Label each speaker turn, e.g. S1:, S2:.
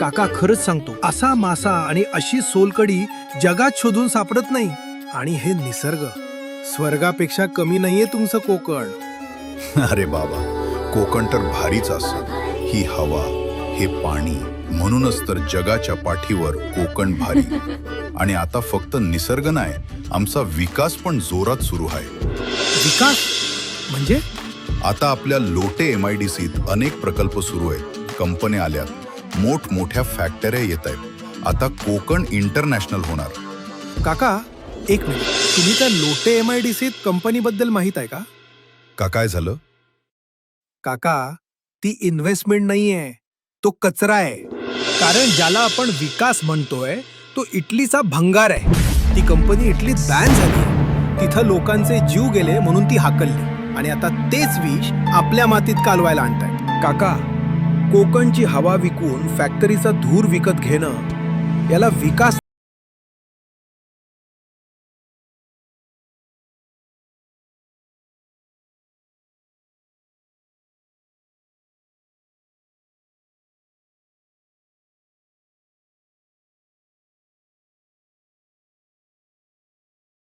S1: काका खरंच सांगतो असा मासा आणि अशी सोलकडी जगात शोधून सापडत नाही. आणि हे निसर्ग स्वर्गापेक्षा कमी नाहीये तुमचं कोकण.
S2: अरे बाबा कोकण तर भारीच असं. ही हवा हे पाणी म्हणूनच तर जगाच्या पाठीवर कोकण भारी. आणि आता फक्त निसर्ग नाही आमचा विकास पण जोरात सुरू आहे.
S1: विकास? म्हणजे?
S2: आता आपल्या लोटे एम आय डी सीत अनेक प्रकल्प सुरू आहेत. कंपन्या आल्यात. मोठमोठ्या फॅक्टऱ्या येत आहेत. आता कोकण इंटरनॅशनल होणार.
S1: काका एक मिनिट. तुम्ही त्या लोटे एम आय डी सीत कंपनीबद्दल माहीत आहे का?
S2: का काय झालं?
S1: काका ती इन्व्हेस्टमेंट नाहीये. तो कचरा आहे. कारण ज्याला आपण विकास म्हणतोय तो इटलीचा भंगार आहे. ती कंपनी इटलीत बॅन झाली. तिथं लोकांचे जीव गेले म्हणून ती हाकलली. आणि आता तेच विष आपल्या मातीत कालवायला आणतायत. काका कोकणची हवा विकून फॅक्टरीचा धूर विकत घेणं याला विकास